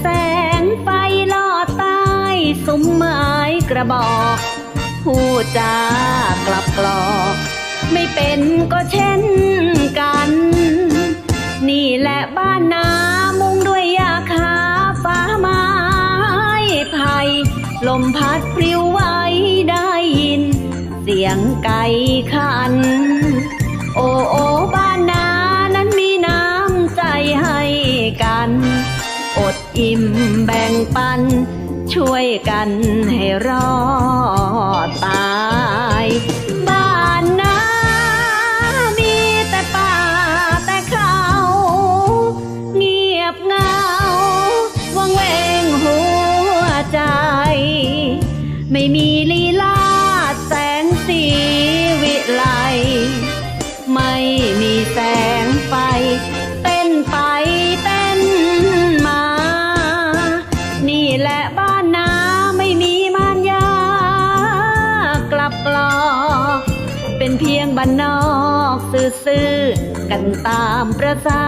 แสงไฟลอดใต้ซุ้มไม้กระบอก พูดจากลับกลอกไม่เป็นก็เช่นกัน นี่แหละบ้านนามุงด้วยยาคาฟ้าไม้ไผ่ลมพัดปลิวไหวได้ยิน เสียงไก่ขัน โอโอบ้านนา อดอิ่มแบ่งปัน ช่วยกันให้รอดตาย บ้านนามีแต่ป่าแต่เขาเงียบเงาวังเวงหัวใจ ไม่มีลีลา ซื่อกันตามประสา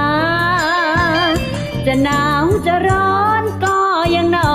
จะหนาวจะร้อนก็ยังนอน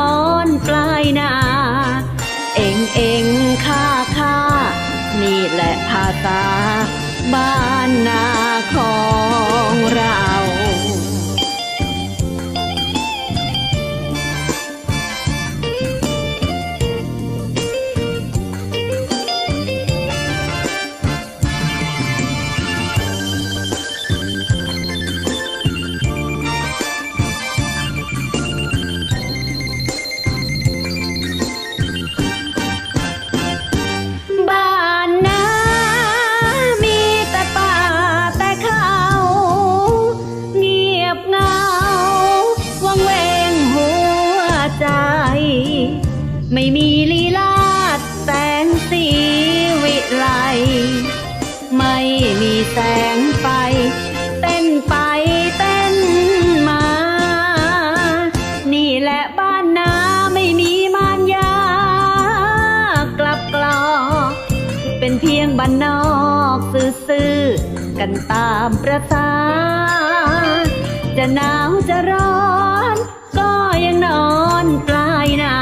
แสงไฟ เต้นไปเต้นมา นี่แหละบ้านนาไม่มีมารยากลับกลอ เป็นเพียงบ้านนอกซื่อๆกันตามประสาจะหนาวจะร้อน ก็ยังนอนปลายนา